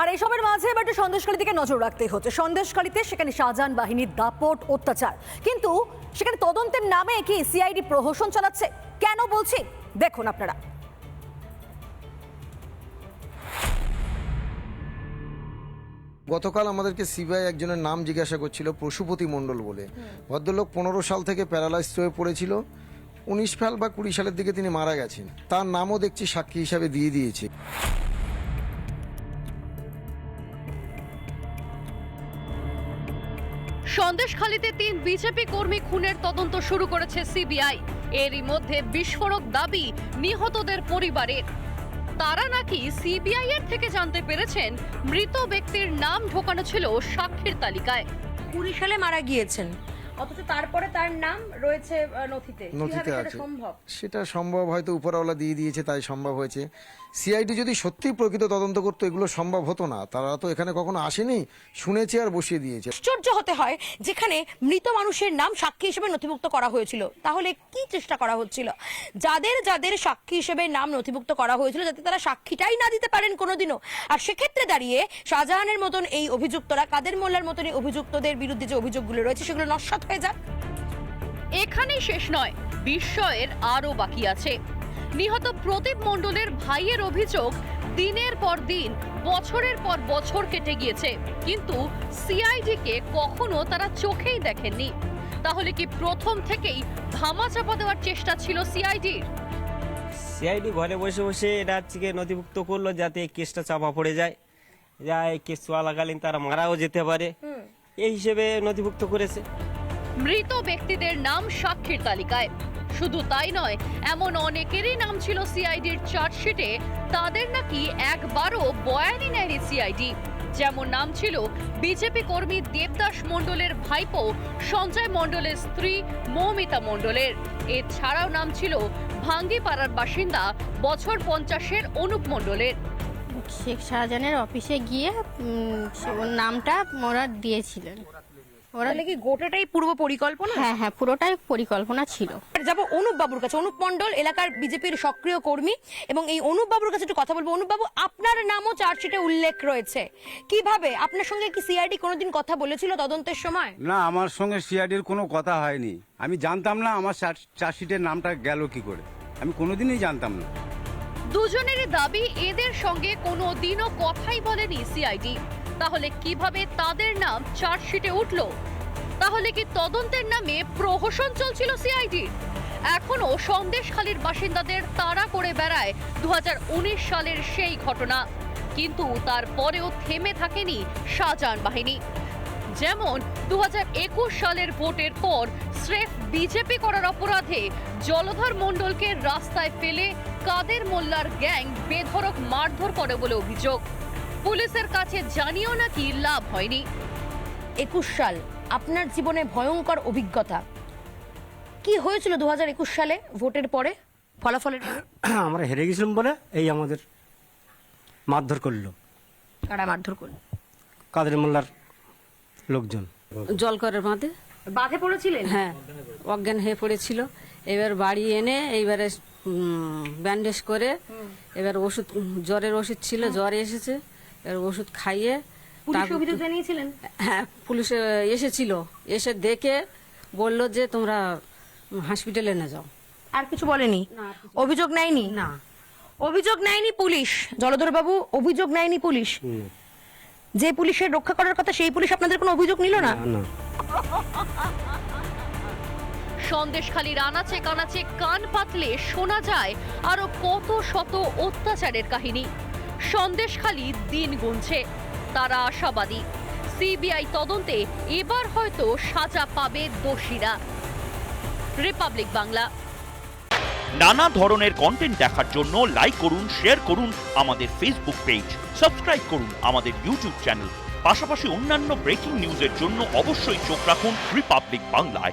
আর এসবের মাঝে এবার একটু সন্দেশখালী দিকে নজর রাখতে হচ্ছে। সন্দেশখালীতে সেখানে শাহজাহান বাহিনীর দাপট অত্যাচার। কিন্তু সেখানে তদন্তের নামে কি সিআইডি প্রহসন চালাচ্ছে? কেন বলছি? দেখুন আপনারা। গতকাল আমাদেরকে সিবিআই একজনের নাম জিজ্ঞাসা করছিল পশুপতি মণ্ডল বলে। ভদ্রলোক পনেরো সাল থেকে প্যারালাইজ হয়ে পড়েছিল। উনিশ সাল বা কুড়ি সালের দিকে তিনি মারা গেছেন। তার নামও দেখছি সাক্ষী হিসাবে দিয়ে দিয়েছে। সন্দেশখালীতে তিন বিজেপি কর্মী খুনের তদন্ত শুরু করেছে সিবিআই। এরই মধ্যে বিস্ফোরক দাবি নিহতদের পরিবারের। তারা নাকি সিবিআই এর থেকে জানতে পেরেছেন মৃত ব্যক্তির নাম ঢোকানো ছিল সাক্ষীর তালিকায়। কুড়ি সালে মারা গিয়েছেন। অথচ তারপরে তার নাম রয়েছে নথিতে। নথিতে সেটা আছে। সম্ভব? সেটা সম্ভব হয়তো উপরওয়ালা দিয়ে দিয়েছে তাই সম্ভব হয়েছে। সিআইডি যদি সত্যিই প্রকৃত তদন্ত করতো এগুলো সম্ভব হতো না। তারা তো এখানে কখনো আসেনি শুনেছে আর বসিয়ে দিয়েছে। আশ্চর্য হতে হয় যেখানে মৃত মানুষের নাম সাক্ষী হিসেবে নথিভুক্ত করা হয়েছিল। তাহলে কি চেষ্টা করা হচ্ছিল? যাদের যাদের সাক্ষী হিসেবে নাম নথিভুক্ত করা হয়েছিল যাতে তারা সাক্ষীটাই না দিতে পারেন কোনোদিনও। আর সেক্ষেত্রে দাঁড়িয়ে শাহজাহানের মতন এই অভিযুক্তরা কাদের মোল্লার মতন এই অভিযুক্তদের বিরুদ্ধে যে অভিযোগগুলো রয়েছে সেগুলো নস্বাত হয়ে যাক। এখানেই শেষ নয় বিস্ময়ের আরও বাকি আছে। নিহত প্রদীপ মণ্ডলের ভাইয়ের অভিযোগ দিনের পর দিন বছরের পর বছর কেটে গিয়েছে। কিন্তু সিআইডি কে কখনো তারা চোখেই দেখেননি। তাহলে কি প্রথম থেকেই ধামাচাপা দেওয়ার চেষ্টা ছিল সিআইডির? সিআইডি ঘরে বসে বসে এটা হচ্ছে নথিভুক্ত করল যাতে এই কেসটা চাপা পড়ে যায়। যা এই কেস চলাকালীন তারা মারাও যেতে পারে। এই হিসেবে নথিভুক্ত করেছে। মৃত ব্যক্তিদের নাম সাক্ষীর তালিকায়। শুধু তাই নয়, এমন অনেকেরই নাম ছিল সিআইডির চার্জশিটে, তাদের নাকি একবারও বয়ানি নেয়নি সিআইডি। যেমন নাম ছিল বিজেপি কর্মী দেবদাস মণ্ডলের ভাইপো, সঞ্জয় মণ্ডলের স্ত্রী মৌমিতা মণ্ডলের। এছাড়াও নাম ছিল ভাঙ্গিপাড়ার বাসিন্দা বছর পঞ্চাশের অনুপ মণ্ডলের। শেখ শাহজাহানের অফিসে গিয়ে নামটা ওরা দিয়েছিলেন। ওরা তাহলে কি গোটাটাই পূর্ব পরিকল্পনা? হ্যাঁ হ্যাঁ পুরোটাই পরিকল্পনা ছিল। যাব অনুপ বাবুর কাছে। অনুপ মন্ডল এলাকার বিজেপির সক্রিয় কর্মী। এবং এই অনুপ বাবুর কাছে একটু কথা বলব। অনুপ বাবু আপনার নামও চার্জশিটে উল্লেখ রয়েছে। কীভাবে? আপনার সঙ্গে কি সিআইডি কোনোদিন কথা বলেছিল তদন্তের সময়? না আমার সঙ্গে সিআইডির কোনো কথা হয়নি। আমি জানতাম না আমার চার- চার্জশিটের নামটা গেল কি করে। আমি কোনোদিনই জানতাম না। দুজনেরই দাবি এদের সঙ্গে কোনো দিনও কথাই বলেনি সিআইডি। তাহলে কীভাবে তাদের নাম চার্জশিটে উঠল? তাহলে কি তদন্তের নামে প্রহসন চলছিল সিআইডি? এখনও সন্দেশখালীর বাসিন্দাদের তাড়া করে বেড়ায় দুহাজার উনিশ সালের সেই ঘটনা। কিন্তু তারপরেও থেমে থাকেনি শাহজাহান বাহিনী। যেমন দু হাজার একুশ সালের ভোটের পর স্রেফ বিজেপি করার অপরাধে জলধর মণ্ডলকে রাস্তায় ফেলে কাদের মোল্লার গ্যাং বেধড়ক মারধর করে বলে অভিযোগ। পুলিশের কাছে জানিয়েও নাকি লাভ হয়নি। একুশ সাল আপনার জীবনে ভয়ঙ্কর অভিজ্ঞতা। কি হয়েছিল দু হাজার একুশ সালে ভোটের পরে? ফলাফলের আমরা হেরে গেছিলাম বলে এই আমাদের মারধর করল। কারা মারধর করল? কাদের মোল্লার লোকজন। জলকরের বাঁধে। বাধে পড়েছিলেন? হ্যাঁ অজ্ঞান হয়ে পড়েছিল। এবার বাড়ি এনে এইবারে ব্যান্ডেজ করে এবার ওষুধ জ্বরের ওষুধ ছিল জ্বর এসেছে। এবার ওষুধ খাইয়ে অভিযোগ জানিয়েছিলেন? হ্যাঁ পুলিশ এসেছিল এসে দেখে বলল যে তোমরা হসপিটালে নিয়ে যাও। আর কিছু বলেনি? অভিযোগ নেয়নি? না। অভিযোগ নেয়নি পুলিশ জলধর বাবু অভিযোগ নেয়নি পুলিশ? যে পুলিশের রক্ষা করার কথা সেই পুলিশ আপনাদের কোনো অভিযোগ নিল না? না না। সন্দেশখালীর আনাচে কানাচে কান পাতলে শোনা যায় আরও কত শত অত্যাচারের কাহিনী। সন্দেশখালী দিন গুনছে। তারা আশাবাদী। সিবিআই তদন্তে এবার হয়তো সাজা পাবে দোষীরা। রিপাবলিক বাংলা। নানা ধরনের কন্টেন্ট দেখার জন্য লাইক করুন শেয়ার করুন আমাদের ফেসবুক পেজ সাবস্ক্রাইব করুন আমাদের ইউটিউব চ্যানেল পাশাপাশি অন্যান্য ব্রেকিং নিউজের জন্য অবশ্যই চোখ রাখুন রিপাবলিক বাংলায়